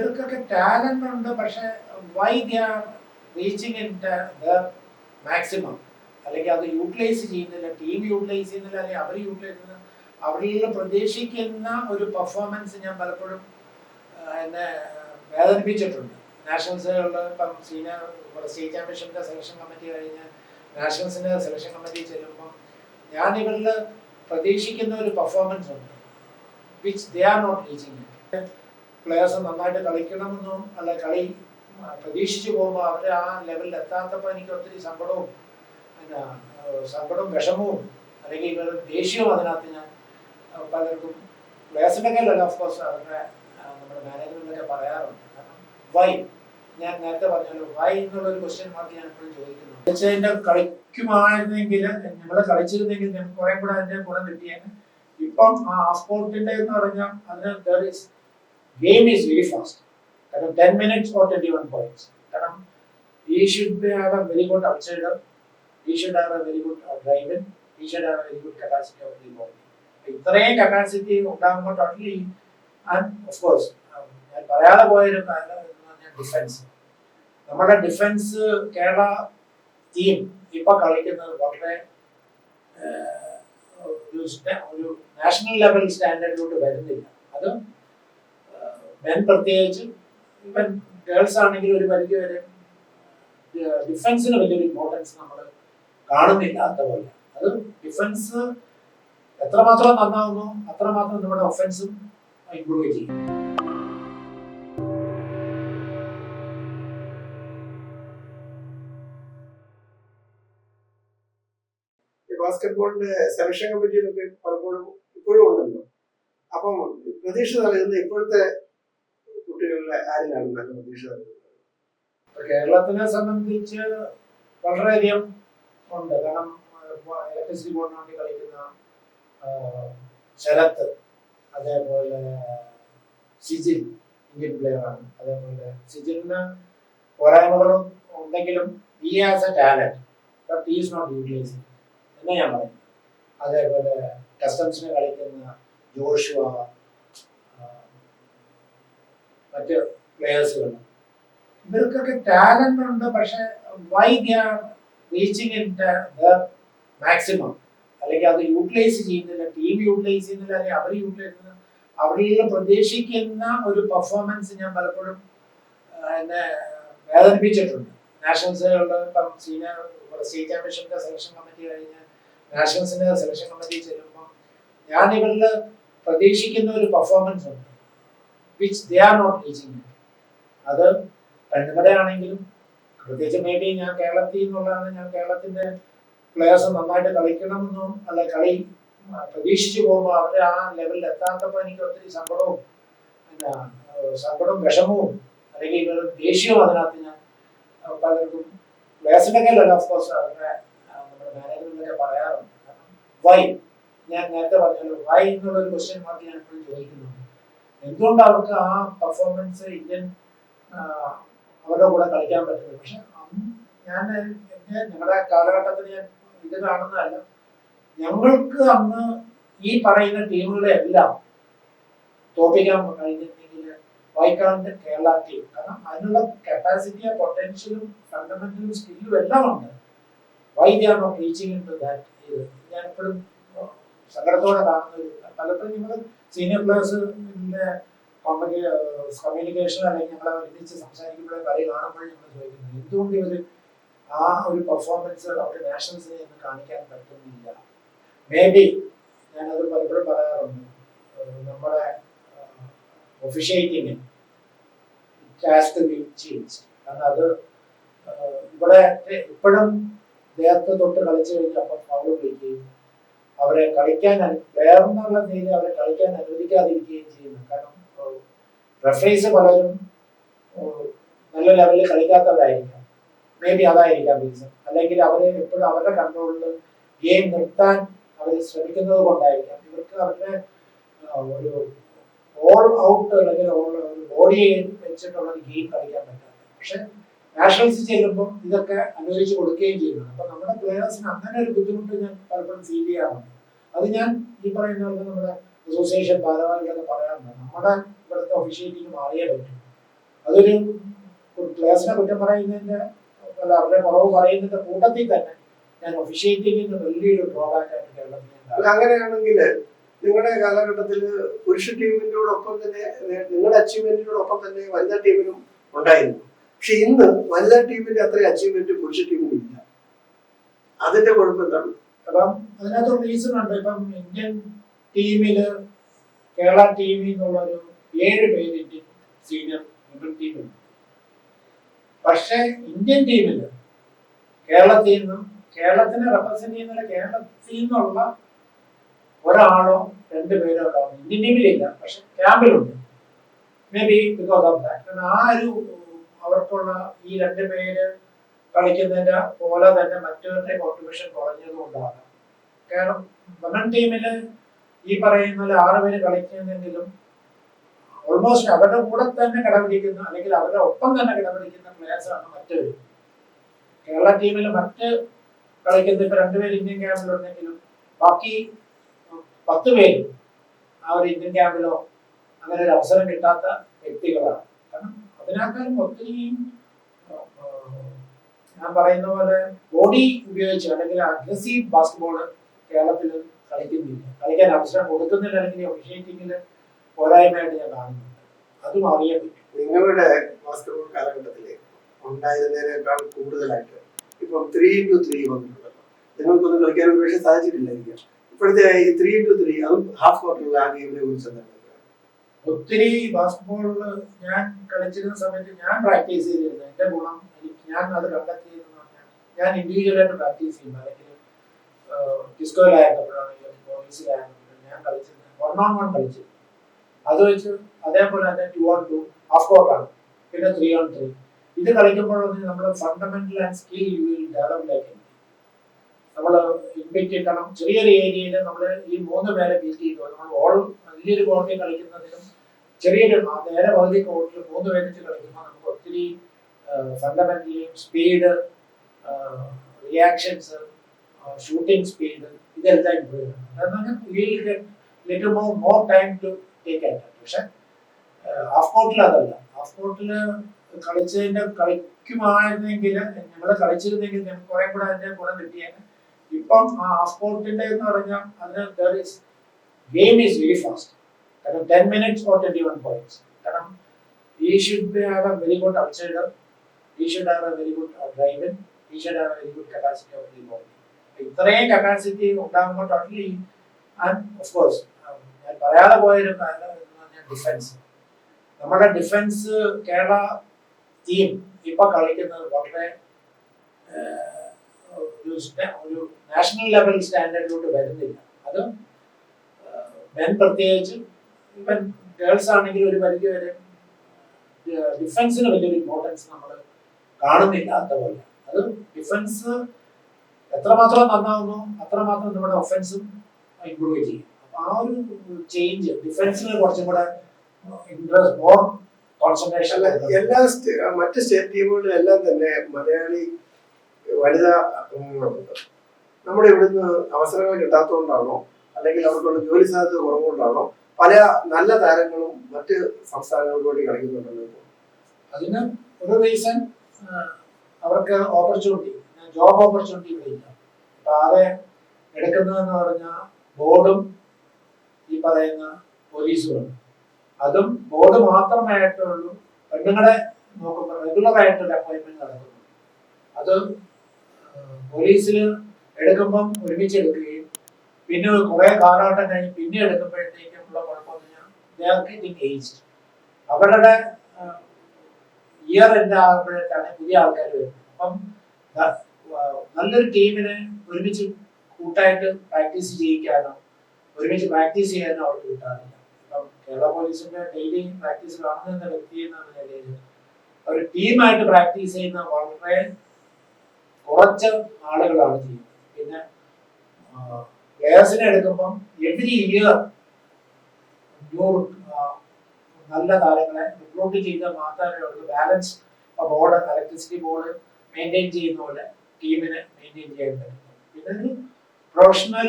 ഇവർക്കൊക്കെ ടാലന്റ് ഉണ്ട് പക്ഷെ why the are reaching in the maximum അല്ലെങ്കിൽ അത് യൂട്ടിലൈസ് ചെയ്യുന്നില്ല ടീം യൂട്ടിലൈസ് ചെയ്യുന്നില്ല അല്ലെങ്കിൽ അവർ യൂട്ടിലൈസ് ചെയ്യുന്ന അവരിൽ പ്രതീക്ഷിക്കുന്ന ഒരു പെർഫോമൻസ് ഞാൻ പലപ്പോഴും എന്നെ വേദനിപ്പിച്ചിട്ടുണ്ട്. നാഷണൽസുകളിൽ ഇപ്പം സീനിയർ സ്റ്റേറ്റ് ചാമ്പ്യൻഷിപ്പിന്റെ സെലക്ഷൻ കമ്മിറ്റി കഴിഞ്ഞ് നാഷണൽസിന്റെ സെലക്ഷൻ കമ്മിറ്റി ചെല്ലുമ്പം ഞാൻ ഇവരിൽ പ്രതീക്ഷിക്കുന്ന ഒരു പെർഫോമൻസ് ഉണ്ട് which they are not reaching players നന്നായിട്ട് കളിക്കണമെന്നും അല്ല കളി പ്രതീക്ഷിച്ചു പോകുമ്പോൾ അവർ ആ ലെവലിൽ എത്താത്തപ്പോൾ എനിക്ക് ഒത്തിരി സങ്കടവും പിന്നെ സങ്കടവും വിഷമവും അല്ലെങ്കിൽ ഇവർ ദേഷ്യവും അതിനകത്ത് ഞാൻ പലർക്കും പ്ലെയേഴ്സിന്റെ കയ്യിലല്ല ഓഫ് കോഴ്സ് അവരുടെ നമ്മുടെ മാനേജ്മെന്റൊക്കെ പറയാറുണ്ട്. കാരണം വൈ ഞാൻ നേരത്തെ പറഞ്ഞല്ലോ വൈ എന്നുള്ള ഒരു ക്വസ്റ്റ്യൻ മാർക്ക് ഞാൻ എപ്പോഴും ചോദിക്കുന്നു. കളിച്ചതിന്റെ കളിക്കുമായിരുന്നെങ്കിൽ നമ്മൾ കളിച്ചിരുന്നെങ്കിൽ കുറെ കൂടെ അതിന്റെ ഗുണം കിട്ടിയേനെ. ഇപ്പം ആ സ്പോർട്ടിന്റെ എന്ന് പറഞ്ഞാൽ അതിന് there is game is very fast കാരണം ten minutes or twenty one points കാരണം he should have a very good outsider he should have a very good driven he should have a very good capacity of the body ഇത്രയും capacity ഉണ്ടാകുമ്പോൾ totally and of course ഞാൻ പറയാതെ പോയൊരു കാര്യം എന്ന് പറഞ്ഞാൽ defence നമ്മുടെ ഡിഫൻസ് കേരള ടീം ഇപ്പൊ കളിക്കുന്നത് വളരെ ഏഹ്, ഒരു സ്റ്റ- ഒരു നാഷണൽ ലെവൽ സ്റ്റാൻഡേർഡിലോട്ട് വരുന്നില്ല. അത് മെൻ പ്രത്യേകിച്ച് ഇവൻ ഗേൾസ് ആണെങ്കിൽ ഒരു പരിധി വരെ ഡിഫൻസിന് വലിയൊരു ഇമ്പോർട്ടൻസ് നമ്മൾ കാണുന്നില്ലാത്ത പോലെ അത് ഡിഫൻസ് എത്രമാത്രം നന്നാവുന്നു അത്രമാത്രം നമ്മുടെ ഒഫൻസും ഇമ്പ്രൂവ് ചെയ്യും. ബാസ്കറ്റ്ബോളിന്റെ സെലക്ഷൻ കമ്മിറ്റിയിലൊക്കെ പലപ്പോഴും ഇപ്പോഴും ഉണ്ടല്ലോ. അപ്പം പ്രതീക്ഷ നൽകുന്ന ഇപ്പോഴത്തെ കുട്ടികളിലെ ആരിലാണ് നല്ല പ്രതീക്ഷ കേരളത്തിനെ സംബന്ധിച്ച് വളരെയധികം ഉണ്ട്. കാരണം ഇലക്ട്രിസിറ്റി ബോർഡിന് വേണ്ടി കളിക്കുന്ന ശരത്ത് അതേപോലെ സിജിൽ ഇന്ത്യൻ പ്ലെയറാണ് അതേപോലെ സിജിലിന് പോരായ്മകളും ഉണ്ടെങ്കിലും he as a talent but is not utilising എന്ന് ഞാൻ അതേപോലെ കസ്റ്റംസിന് കളിക്കുന്ന ജോഷുവ മറ്റ് പ്ലെയേഴ്സുകൾ ഇവർക്കൊക്കെ ടാലന്റ് ഉണ്ട് പക്ഷെ why the reaching in maximum അല്ലെങ്കിൽ അത് യൂട്ടിലൈസ് ചെയ്യുന്നില്ല ടീം യൂട്ടിലൈസ് ചെയ്യുന്നില്ല അല്ലെങ്കിൽ അവർ യൂട്ടിലൈസ് ചെയ്യുന്നില്ല അവരിൽ പ്രതീക്ഷിക്കുന്ന ഒരു പെർഫോമൻസ് ഞാൻ പലപ്പോഴും എന്നെ വേദനിപ്പിച്ചിട്ടുണ്ട്. നാഷണൽസുകളുടെ ഇപ്പം സീനിയർ സ്റ്റേറ്റ് ചാമ്പ്യൻഷിപ്പിന്റെ സെലക്ഷൻ കമ്മിറ്റി കഴിഞ്ഞ് നാഷണൽസിന്റെ സെലക്ഷൻ കമ്മിറ്റി ചെല്ലുമ്പോൾ ഞാൻ ഇവരിൽ പ്രതീക്ഷിക്കുന്ന ഒരു പെർഫോമൻസ് ഉണ്ട്. Which they are not teaching അത് കണ്ണുകടയാണെങ്കിലും പ്രത്യേകിച്ച് മേ ബി ഞാൻ കേരളത്തിൽ നിന്നുള്ളതാണ് ഞാൻ കേരളത്തിന്റെ പ്ലെയേഴ്സ് നന്നായിട്ട് കളിക്കണമെന്നും അല്ലെ കളി പ്രതീക്ഷിച്ചു പോകുമ്പോൾ അവർ ആ ലെവലിൽ എത്താത്തപ്പോൾ എനിക്ക് ഒത്തിരി സങ്കടവും പിന്നെ സങ്കടവും വിഷമവും അല്ലെങ്കിൽ ഇവർ ദേഷ്യവും അതിനകത്ത് ഞാൻ പലർക്കും പ്ലെയേഴ്സിന്റെ കയ്യിലല്ല ഓഫ് അവരുടെ നമ്മുടെ മാനേജ്മെന്റൊക്കെ പറയാറുണ്ട്. കാരണം വൈ ഞാൻ നേരത്തെ പറഞ്ഞല്ലോ വൈ എന്നുള്ളൊരു ക്വസ്റ്റ്യൻ മാർക്ക് ഞാൻ എപ്പോഴും ചോദിക്കുന്നുണ്ട്. എന്തുകൊണ്ട് അവർക്ക് ആ പെർഫോമൻസ് ഇന്ത്യൻ അവരുടെ കൂടെ കളിക്കാൻ പറ്റുന്നത്? പക്ഷെ ഞാൻ എന്നെ ഞങ്ങളുടെ കാലഘട്ടത്തിൽ ഞാൻ ഇത് കാണുന്നതല്ല. ഞങ്ങൾക്ക് അന്ന് ഈ പറയുന്ന ടീമുകളെ എല്ലാം തോപ്പിക്കാൻ കഴിഞ്ഞിട്ടുണ്ടെങ്കിൽ വൈക്കാണ്ട് കേരള ടീം. കാരണം അതിനുള്ള കപ്പാസിറ്റിയും പൊട്ടൻഷ്യലും ഫണ്ടമെന്റലും സ്കില്ലും എല്ലാം ഉണ്ട്. വൈ ദി ആർ ദാറ്റ് ഞാൻ എപ്പോഴും സങ്കടത്തോടെ കാണുന്ന ഒരു പലപ്പോഴും നിങ്ങൾ സീനിയർ പ്ലേയേഴ്സിന്റെ കമ്മ്യൂണിക്കേഷൻ അല്ലെങ്കിൽ ഞങ്ങളെ ഒരുമിച്ച് സംസാരിക്കുമ്പോഴേ കളി കാണുമ്പോഴേ ഞങ്ങൾ ചോദിക്കുന്നത്. എന്തുകൊണ്ട് ഇവർ ആ ഒരു പെർഫോമൻസ് അവരുടെ നാഷണൽസിനെ ഇന്ന് കാണിക്കാൻ പറ്റുന്നില്ല? മേ ബി ഞാനത് പലപ്പോഴും പറയാറുണ്ട്. നമ്മുടെ ബി ചേഞ്ച് കാരണം അത് ഇവിടെ ഇപ്പോഴും ദേഹത്തെ തൊട്ട് കളിച്ചു കഴിഞ്ഞാൽ അപ്പം ഫൗൾ വിളിക്കുകയും അവരെ കളിക്കാൻ വേറെന്നുള്ള നിലയിൽ അവരെ കളിക്കാൻ അനുവദിക്കാതിരിക്കുകയും ചെയ്യുന്നു. കാരണം റഫറീസ് പലരും നല്ല ലെവലിൽ കളിക്കാത്തവരായിരിക്കാം. മേ ബി അതായിരിക്കാം റീസൺ അല്ലെങ്കിൽ അവരെ എപ്പോഴും അവരുടെ കൺട്രോളിൽ ഗെയിം നിർത്താൻ അവർ ശ്രമിക്കുന്നത് കൊണ്ടായിരിക്കാം. ഇവർക്ക് അവരുടെ ഒരു ഓൾ ഔട്ട് അല്ലെങ്കിൽ ഓൾ ബോഡി വെച്ചിട്ടുള്ള ഗെയിം കളിക്കാൻ പറ്റാത്ത പക്ഷെ നാഷണൽസ് ചെല്ലുമ്പോൾ ഇതൊക്കെ അനുവദിച്ച് കൊടുക്കുകയും ചെയ്യുന്നു. അപ്പൊ നമ്മുടെ പ്ലേയേഴ്സിന് അങ്ങനെ ഒരു ബുദ്ധിമുട്ട് ഞാൻ പലപ്പോഴും ഫീൽ ചെയ്യാറുണ്ട്. അത് ഞാൻ ഈ പറയുന്ന പോലെ നമ്മുടെ അസോസിയേഷൻ ഭാരവാഹികളൊക്കെ പറയാറുണ്ട്. നമ്മുടെ ഇവിടുത്തെ ഒഫീഷ്യേറ്റിംഗ് മാറിയേ പറ്റും. അതൊരു പ്ലേയേഴ്സിനെ കുറ്റം പറയുന്നതിന്റെ അല്ല അവരുടെ കുറവ് പറയുന്നതിന്റെ കൂട്ടത്തിൽ തന്നെ ഞാൻ ഒഫീഷ്യേറ്റിംഗിന് വലിയൊരു ഡ്രോബാക്ക് ആയിട്ട് കേരളത്തിൽ അങ്ങനെയാണെങ്കിൽ നിങ്ങളുടെ കാലഘട്ടത്തിൽ പുരുഷ ടീമിനോടൊപ്പം തന്നെ നിങ്ങളുടെ അച്ചീവ്മെന്റിനോടൊപ്പം തന്നെ വനിതാ ടീമിനും ഉണ്ടായിരുന്നു. പക്ഷെ ഇന്ന് വനിതാ ടീമിന്റെ അത്രയും അച്ചീവ്മെന്റ് പുരുഷ ടീമിന് ഇല്ല. അതിന്റെ കുഴപ്പം എന്താണ്? അപ്പം അതിനകത്ത് റീസൺ ഉണ്ട്. ഇപ്പം ഇന്ത്യൻ ടീമിൽ കേരള ടീമിൽ നിന്നുള്ള ഒരു ഏഴ് പേര് ഇന്ത്യൻ സീനിയർ ഇന്ത്യൻ ടീമിലുണ്ട് പക്ഷേ ഇന്ത്യൻ ടീമിൽ കേരളത്തിൽ നിന്നും കേരളത്തിനെ റെപ്രസെന്റ് ചെയ്യുന്ന കേരളത്തിൽ നിന്നുള്ള ഒരാളോ രണ്ട് പേരോ ഉണ്ടാവും. ഇന്ത്യൻ ടീമിലില്ല പക്ഷെ ക്യാമ്പിലുണ്ട് maybe because of that ആ ഒരു അവർക്കുള്ള ഈ രണ്ട് പേര് കളിക്കുന്നതിന്റെ പോലെ തന്നെ മറ്റവരുടെ കോൺട്രിബ്യൂഷൻ കുറഞ്ഞതുകൊണ്ടാണ് കാരണം വമൻ ടീമിൽ ഈ പറയുന്ന ആറ് പേര് കളിക്കുന്നെങ്കിലും ഓൾമോസ്റ്റ് അവരുടെ കൂടെ തന്നെ കിടപിടിക്കുന്ന അല്ലെങ്കിൽ അവരുടെ ഒപ്പം തന്നെ കിടപിടിക്കുന്ന പ്ലെയേഴ്സാണ് ആണ് മറ്റവര് കേരള ടീമിൽ മറ്റ് കളിക്കുന്ന ഇപ്പൊ രണ്ടുപേര് ഇന്ത്യൻ ക്യാമ്പിലുണ്ടെങ്കിലും ബാക്കി പത്ത് പേരും ആ ഒരു ഇന്ത്യൻ ക്യാമ്പിലോ അങ്ങനെ ഒരു അവസരം കിട്ടാത്ത വ്യക്തികളാണ്. അതിനേക്കാളും ഒത്തിരി ഞാൻ പറയുന്ന പോലെ ബോഡി ഉപയോഗിച്ച് അല്ലെങ്കിൽ അഗ്രസീവ് ബാസ്കറ്റ്ബോൾ കേരളത്തിൽ കളിക്കുന്നില്ല. കളിക്കാൻ അവസരം കൊടുക്കുന്നില്ല അല്ലെങ്കിൽ ഒഫീഷ്യേറ്റിംഗിൽ പോരായ്മയായിട്ട് ഞാൻ കാണുന്നുണ്ട് അതും അറിയാൻ പറ്റും. നിങ്ങളുടെ ബാസ്കറ്റ്ബോൾ കാലഘട്ടത്തിൽ ഉണ്ടായിരുന്നതിനേക്കാൾ കൂടുതലായിട്ട് ഇപ്പം ത്രീ ഇന്റു ത്രീ വന്നിട്ടുണ്ടല്ലോ. നിങ്ങൾക്കൊന്നും കളിക്കാൻ ഒരു പക്ഷേ സാധിച്ചിട്ടില്ലായിരിക്കാം. ഇപ്പോഴത്തെ ഈ ത്രീ ഇന്റു ത്രീ അതും ഹാഫ് ക്വാർട്ടറിൽ ആ ഗെയിമിനെ കുറിച്ച് എന്താണ്? ഒത്തിരി ബാസ്കറ്റ്ബോളിൽ ഞാൻ കളിച്ചിരുന്ന സമയത്ത് ഞാൻ പ്രാക്ടീസ് ചെയ്തിരുന്നു. എന്റെ ഗുണം എനിക്ക് ഞാൻ അത് കണ്ടെത്തിയെന്ന് പറഞ്ഞാൽ ഞാൻ ഇൻഡിവിജ്വലായിട്ട് പ്രാക്ടീസ് ചെയ്യും അല്ലെങ്കിൽ ഡിസ്കോയിലായിരുന്നപ്പോഴാണെങ്കിലും ബോയ്സിലായിരുന്നപ്പോഴും ഞാൻ കളിച്ചിരുന്നത്. വൺ ഓൺ വൺ കളിച്ചു. അത് വെച്ച് അതേപോലെ തന്നെ ടു ഓൺ ടു ഹാഫ് കോർട്ടാണ് പിന്നെ ത്രീ ഓൺ ത്രീ ഇത് കളിക്കുമ്പോഴൊന്നും നമ്മുടെ fundamental and skill you will develop like നമ്മൾ ഇൻവൈറ്റ് കിട്ടണം ചെറിയൊരു ഏരിയയിൽ നമ്മൾ ഈ മൂന്ന് പേരെ ബീറ്റ് ചെയ്തു. നമ്മൾ ഓൾ വലിയൊരു കോർട്ടിൽ കളിക്കുന്നതിനും ചെറിയൊരു നേരെ പകുതി കോട്ടിൽ മൂന്ന് പേര് കളിക്കുമ്പോൾ നമുക്ക് ഒത്തിരി ഫണ്ടമെന്റലിയും സ്പീഡ് റിയാക്ഷൻസ് ഷൂട്ടിംഗ് സ്പീഡ് ഇതെല്ലാം ഇമ്പ്രൂവ് ചെയ്യണം little more more time to take at പക്ഷെ ഹാഫ് കോർട്ടിൽ അതല്ല. ഹാഫ് കോർട്ടിൽ കളിച്ചതിന്റെ കളിക്കുമായിരുന്നെങ്കിൽ ഞങ്ങൾ കളിച്ചിരുന്നെങ്കിൽ ഞങ്ങൾക്ക് കുറെ കൂടെ അതിന്റെ ഗുണം കിട്ടിയാണ് ഇപ്പം ആ ഹാഫ് കോർട്ടിന്റെ എന്ന് പറഞ്ഞാൽ അതിന് ഗെയിം ഈസ് വെരി ഫാസ്റ്റ് കാരണം ten minutes for twenty one points കാരണം he should be have a very good outsider he should have a very good driven he should have a very good capacity of the ball ഇത്രയും capacity ഉണ്ടാകുമ്പോൾ totally and of course ഞാൻ പറയാതെ പോയൊരു കാരണം എന്ന് പറഞ്ഞാൽ defence നമ്മുടെ defence Kerala team ഇപ്പൊ കളിക്കുന്നത് വളരെ ഒരു ഒരു നാഷണൽ ലെവൽ സ്റ്റാൻഡേർഡിലോട്ട് വരുന്നില്ല. അത് മെൻ പ്രത്യേകിച്ച് ഇവൻ ഗേൾസ് ആണെങ്കിൽ ഒരു പരിധി വരെ ഡിഫൻസിന് വലിയൊരു ഇമ്പോർട്ടൻസ് നമ്മൾ കാണുന്നില്ലാത്ത പോലെ അത് ഡിഫൻസ് എത്രമാത്രം നന്നാവുന്നു അത്രമാത്രം നമ്മുടെ ഒഫൻസും ഇമ്പ്രൂവ് ചെയ്യും. അപ്പൊ ആ ഒരു ചേഞ്ച് ഡിഫൻസിന് കുറച്ചും കൂടെ ഇൻട്രസ്റ്റ് മോർ കോൺസെൻട്രേഷൻ എല്ലാ മറ്റ് സ്റ്റേറ്റ് ടീമുകളിലും എല്ലാം തന്നെ മലയാളി വനിതാ നമ്മുടെ ഇവിടുന്ന് അവസരങ്ങൾ കിട്ടാത്തതുകൊണ്ടാണോ അല്ലെങ്കിൽ അവർക്കുള്ള ജോലി സാധ്യത കുറവുകൊണ്ടാണോ പല നല്ല താരങ്ങളും മറ്റ് സംസ്ഥാനങ്ങൾക്ക് വേണ്ടി കളിക്കുന്നുണ്ടെന്ന്. അതിന് ഒരു റീസൺ അവർക്ക് ഓപ്പർച്യൂണിറ്റി ജോബ് ഓപ്പർച്യൂണിറ്റി ഇല്ല. അപ്പൊ ആകെ എടുക്കുന്നതെന്ന് പറഞ്ഞാൽ ബോർഡും ഈ പറയുന്ന പോലീസുകളും. അതും ബോർഡ് മാത്രമായിട്ടുള്ളൂ പെണ്ണുങ്ങളെ നോക്കുമ്പോൾ റെഗുലർ ആയിട്ടൊരു അപ്പോയിന്റ്മെന്റ് നടക്കുന്നു അത് പോലീസിൽ എടുക്കുമ്പം ഒരുമിച്ച് എടുക്കുകയും പിന്നെ കുറെ കാലഘട്ടം കഴിഞ്ഞ് പിന്നെ എടുക്കുമ്പോഴത്തേക്കും ഉള്ള കുഴപ്പമെന്ന് ഏജ് അവരുടെ ഇയർ എൻഡ് ആകുമ്പോഴേക്കാണ് പുതിയ ആൾക്കാർ വരുന്നത്. അപ്പം നല്ലൊരു ടീമിനെ ഒരുമിച്ച് കൂട്ടായിട്ട് പ്രാക്ടീസ് ചെയ്യിക്കാനോ ഒരുമിച്ച് പ്രാക്ടീസ് ചെയ്യാനോ അവർക്ക് കിട്ടാറില്ല. ഇപ്പം കേരള പോലീസിന്റെ ഡെയിലി പ്രാക്ടീസ് കാണുന്ന വ്യക്തി എന്ന നിലയിൽ ഒരു ടീമായിട്ട് പ്രാക്ടീസ് ചെയ്യുന്ന വളരെ കുറച്ച് ആളുകളാണ് ചെയ്യുന്നത്. പിന്നെ പ്ലേയേഴ്സിനെ എടുക്കുമ്പം എവരി ഇയർ നല്ല താരങ്ങളെ റിക്രൂട്ട് ചെയ്താൽ മാത്രമേ അവർക്ക് balance board electricity board maintain ചെയ്യുന്ന പോലെ ടീമിനെ മെയിന്റെയിൻ ചെയ്യാൻ പറ്റും. പിന്നെ പ്രൊഫഷണൽ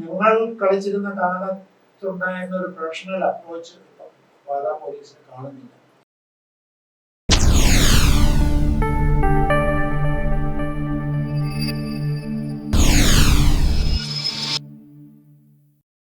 ഞങ്ങൾ കളിച്ചിരുന്ന കാലത്തുണ്ടായിരുന്ന ഒരു പ്രൊഫഷണൽ അപ്രോച്ച് ഇപ്പം പാലാ പോലീസിന് കാണുന്നില്ല.